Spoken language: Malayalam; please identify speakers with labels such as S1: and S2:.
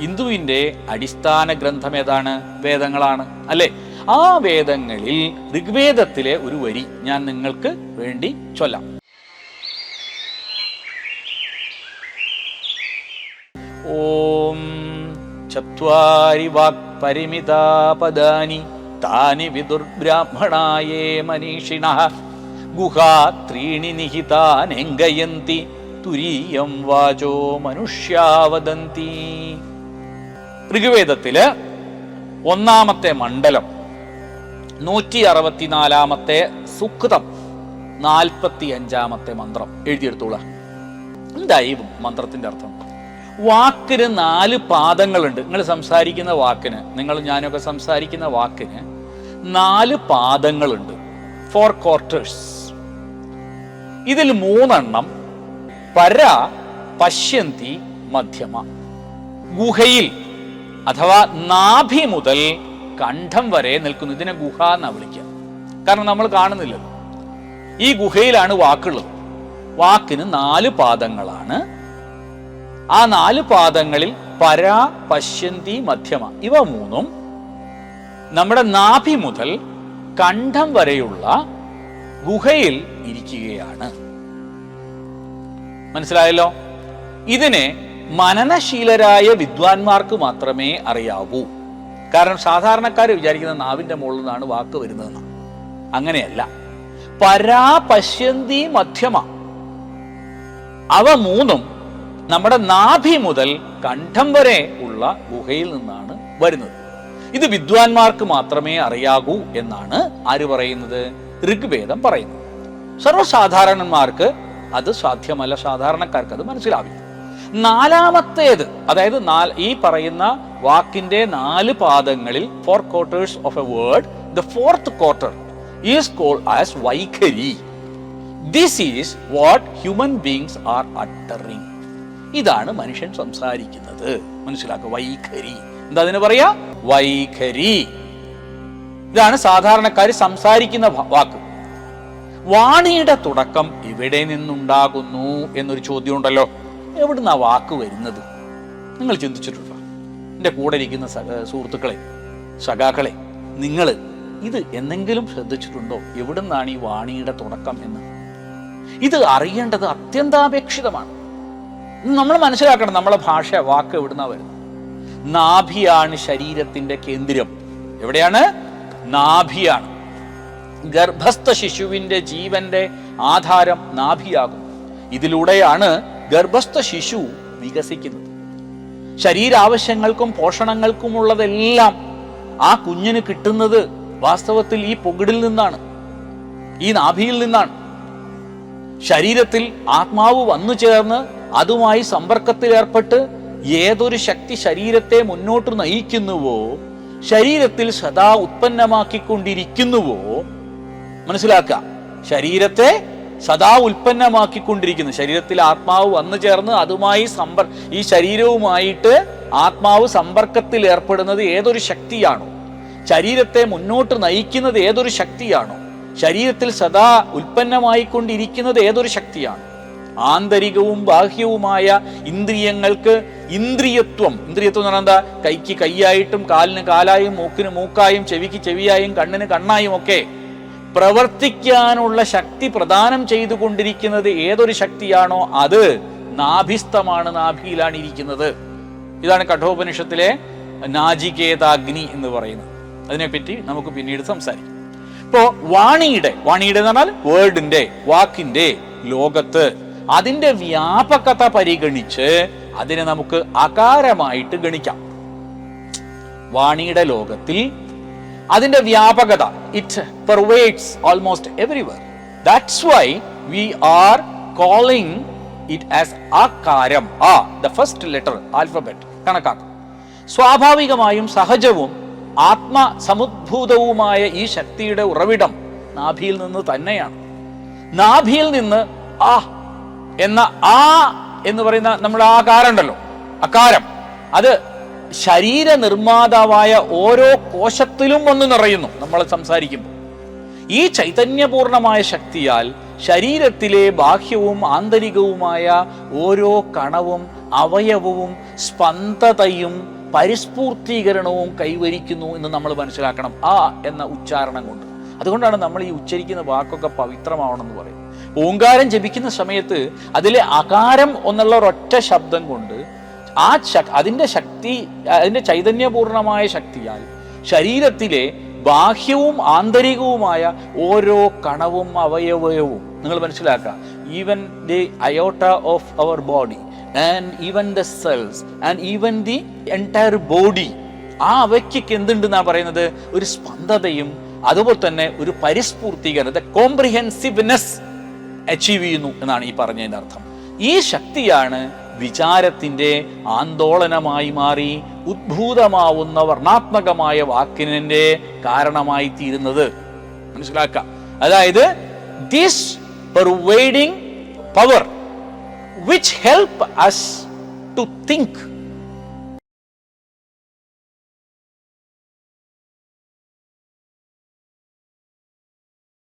S1: ഹിന്ദുവിന്റെ അടിസ്ഥാന ഗ്രന്ഥം ഏതാണ്? വേദങ്ങളാണ്. അല്ലെ? ആ വേദങ്ങളിൽ ഋഗ്വേദത്തിലെ ഒരു വരി ഞാൻ നിങ്ങൾക്ക് വേണ്ടി ചൊല്ലാം. ഓം ചത്വാരി വാക് പരിമിതാ പദാനി താനി വിദുർബ്രാഹ്മണായേ മനീഷിണ. ഗുഹാ ത്രീണി നിഹിതാനെങ്കയന്തി തുരീയം വാചോ മനുഷ്യാവദന്തി. ഋഗ്വേദത്തിൽ ഒന്നാമത്തെ മണ്ഡലം നൂറ്റി അറുപത്തിനാലാമത്തെ സുക്തം നാൽപ്പത്തി അഞ്ചാമത്തെ മന്ത്രം. എഴുതിയെടുത്തോളാം. എന്തായി മന്ത്രത്തിന്റെ അർത്ഥം? വാക്കിന് നാല് പാദങ്ങളുണ്ട്. നിങ്ങൾ സംസാരിക്കുന്ന വാക്കിന് നിങ്ങൾ ഞാനൊക്കെ സംസാരിക്കുന്ന വാക്കിന് നാല് പാദങ്ങളുണ്ട്. ഫോർ ക്വാർട്ടേഴ്സ് ഇതിൽ മൂന്നെണ്ണം പര പശ്യന്തി മധ്യമ. ഗുഹയിൽ അഥവാ നാഭി മുതൽ കണ്ഠം വരെ നിൽക്കുന്നു. ഇതിനെ ഗുഹ എന്നാ വിളിക്കുക. കാരണം നമ്മൾ കാണുന്നില്ലല്ലോ. ഈ ഗുഹയിലാണ് വാക്കുള്ളത്. വാക്കിന് നാല് പാദങ്ങളാണ്. ആ നാല് പാദങ്ങളിൽ പര പശ്യന്തി മധ്യമ ഇവ മൂന്നും നമ്മുടെ നാഭി മുതൽ കണ്ഠം വരെയുള്ള ഗുഹയിൽ ഇരിക്കുകയാണ്. മനസ്സിലായല്ലോ? ഇതിനെ മനനശീലരായ വിദ്വാൻമാർക്ക് മാത്രമേ അറിയാവൂ. കാരണം സാധാരണക്കാർ വിചാരിക്കുന്ന നാവിന്റെ മുകളിൽ നിന്നാണ് വാക്ക് വരുന്നതെന്ന്. അങ്ങനെയല്ല. പരാപശ്യന്തി മധ്യമ. അവ മൂന്നും നമ്മുടെ നാഭി മുതൽ കണ്ഠം വരെ ഉള്ള ഗുഹയിൽ നിന്നാണ് വരുന്നത്. ഇത് വിദ്വാൻമാർക്ക് മാത്രമേ അറിയാകൂ എന്നാണ് ആര് പറയുന്നത്? ഋഗ്വേദം പറയുന്നത് സർവസാധാരണന്മാർക്ക് അത് സാധ്യമല്ല. സാധാരണക്കാർക്ക് അത് മനസ്സിലാവില്ല. നാലാമത്തേത് അതായത് ഈ പറയുന്ന വാക്കിന്റെ നാല് പാദങ്ങളിൽ four quarters of a word the fourth quarter is called as വൈഖരി. This is what human beings are uttering ഇതാണ് മനുഷ്യൻ സംസാരിക്കുന്നത്. മനസ്സിലാക്കുക വൈഖരി. എന്താ അതിന് പറയാ? വൈഖരി. ഇതാണ് സാധാരണക്കാർ സംസാരിക്കുന്ന വാക്ക്. വാണിയുടെ തുടക്കം എവിടെ നിന്നുണ്ടാകുന്നു എന്നൊരു ചോദ്യം ഉണ്ടല്ലോ എവിടുന്നാ വാക്ക് വരുന്നത്? നിങ്ങൾ ചിന്തിച്ചിട്ടുണ്ടോ? എന്റെ കൂടെ ഇരിക്കുന്ന സഹ- സുഹൃത്തുക്കളെ സഖാക്കളെ നിങ്ങൾ ഇത് എന്തെങ്കിലും ശ്രദ്ധിച്ചിട്ടുണ്ടോ? എവിടുന്നാണ് ഈ വാണിയുടെ തുടക്കം എന്ന്? ഇത് അറിയേണ്ടത് അത്യന്താപേക്ഷിതമാണ്. നമ്മൾ മനസ്സിലാക്കണം നമ്മളെ ഭാഷ വാക്ക് എവിടുന്ന വരുന്നത്. നാഭിയാണ് ശരീരത്തിന്റെ കേന്ദ്രം. എവിടെയാണ്? നാഭിയാണ്. ഗർഭസ്ഥ ശിശുവിന്റെ ജീവന്റെ ആധാരം നാഭിയാകും ഇതിലൂടെയാണ് ഗർഭസ്ഥ ശിശു വികസിക്കുന്നത്. ശരീരാവശ്യങ്ങൾക്കും പോഷണങ്ങൾക്കുമുള്ളതെല്ലാം ആ കുഞ്ഞിന് കിട്ടുന്നത് വാസ്തവത്തിൽ ഈ പൊകിടിൽ നിന്നാണ് ഈ നാഭിയിൽ നിന്നാണ്. ശരീരത്തിൽ ആത്മാവ് വന്നു ചേർന്ന് അതുമായി സമ്പർക്കത്തിൽ ഏർപ്പെട്ട് ഏതൊരു ശക്തി ശരീരത്തെ മുന്നോട്ട് നയിക്കുന്നുവോ ശരീരത്തിൽ സദാ ഉത്പന്നമാക്കിക്കൊണ്ടിരിക്കുന്നുവോ മനസ്സിലാക്കുക. ശരീരത്തെ സദാ ഉൽപ്പന്നമാക്കിക്കൊണ്ടിരിക്കുന്നു. ശരീരത്തിൽ ആത്മാവ് വന്നു ചേർന്ന് അതുമായി സമ്പർ ഈ ശരീരവുമായിട്ട് ആത്മാവ് സമ്പർക്കത്തിൽ ഏർപ്പെടുന്നത് ഏതൊരു ശക്തിയാണോ? ശരീരത്തെ മുന്നോട്ട് നയിക്കുന്നത് ഏതൊരു ശക്തിയാണോ? ശരീരത്തിൽ സദാ ഉൽപ്പന്നമായിക്കൊണ്ടിരിക്കുന്നത് ഏതൊരു ശക്തിയാണ്? ആന്തരികവും ബാഹ്യവുമായ ഇന്ദ്രിയങ്ങൾക്ക് ഇന്ദ്രിയത്വം. ഇന്ദ്രിയത്വം എന്ന് പറഞ്ഞാൽ എന്താ? കൈക്ക് കൈയായിട്ടും കാലിന് കാലായും മൂക്കിന് മൂക്കായും ചെവിക്ക് ചെവിയായും കണ്ണിന് കണ്ണായും ഒക്കെ പ്രവർത്തിക്കാനുള്ള ശക്തി പ്രദാനം ചെയ്തുകൊണ്ടിരിക്കുന്നത് ഏതൊരു ശക്തിയാണോ അത് നാഭിസ്ഥമാണ് നാഭിയിലാണ് ഇരിക്കുന്നത്. ഇതാണ് കഠോപനിഷത്തിലെ നാജികേതാഗ്നി എന്ന് പറയുന്നത്. അതിനെപ്പറ്റി നമുക്ക് പിന്നീട് സംസാരിക്കാം. ഇപ്പോ വാണിയുടെ വാണിയുടെ എന്ന് പറഞ്ഞാൽ വേർഡിന്റെ വാക്കിന്റെ ലോകത്ത് അതിന്റെ വ്യാപകത പരിഗണിച്ച് അതിനെ നമുക്ക് അകാരമായിട്ട് ഗണിക്കാം. വാണിയുടെ ലോകത്തിൽ അതിന്റെ വ്യാപകത it pervades almost everywhere that's why we are calling it as ആകാരം ആ ദ ഫസ്റ്റ് ലെറ്റർ ആൽഫബറ്റ് കണക്കാക്കും. സ്വാഭാവികമായും സഹജവും ആത്മ സമുദ്ഭൂതവുമായ ഈ ശക്തിയുടെ ഉറവിടം നാഭിയിൽ നിന്ന് തന്നെയാണ്. നാഭിയിൽ നിന്ന് ആ എന്ന ആ എന്ന് പറയുന്ന നമ്മുടെ ആകാരം ഉണ്ടല്ലോ അകാരം. അത് ശരീര നിർമ്മാതാവായ ഓരോ കോശത്തിലും വന്ന് നിറയുന്നു. നമ്മൾ സംസാരിക്കുമ്പോൾ ഈ ചൈതന്യപൂർണമായ ശക്തിയാൽ ശരീരത്തിലെ ബാഹ്യവും ആന്തരികവുമായ ഓരോ കണവും അവയവവും സ്പന്ദതയും പരിസ്ഫൂർത്തീകരണവും കൈവരിക്കുന്നു എന്ന് നമ്മൾ മനസ്സിലാക്കണം. ആ എന്ന ഉച്ചാരണം കൊണ്ട്. അതുകൊണ്ടാണ് നമ്മൾ ഈ ഉച്ചരിക്കുന്ന വാക്കൊക്കെ പവിത്രമാവണമെന്ന് പറയുന്നത്. ഓങ്കാരം ജപിക്കുന്ന സമയത്ത് അതിലെ അകാരം എന്നുള്ള ഒരൊറ്റ ശബ്ദം കൊണ്ട് ആ അതിന്റെ ശക്തി അതിന്റെ ചൈതന്യപൂർണമായ ശക്തിയാൽ ശരീരത്തിലെ ബാഹ്യവും ആന്തരികവുമായ ഓരോ കണവും അവയവയവും നിങ്ങൾ മനസ്സിലാക്കുക even the iota of our body and even the cells and even the entire body ആ അവയ്ക്കൊക്കെ എന്തുണ്ടെന്നാണ് പറയുന്നത്? ഒരു സ്പന്ദതയും അതുപോലെ തന്നെ ഒരു പരിസ്ഫൂർത്തീകരണം ദ കോംപ്രിഹെൻസീവ്നെസ് അച്ചീവ് ചെയ്യുന്നു എന്നാണ് ഈ പറഞ്ഞതിന്റെ അർത്ഥം. ഈ ശക്തിയാണ് വിചാരത്തിന്റെ ആന്തോളനമായി മാറി ഉദ്ഭൂതമാവുന്ന വർണാത്മകമായ വാക്കിനെ കാരണമായി തീരുന്നത്. മനസ്സിലാക്കാം. അതായത് this pervading power which help us to think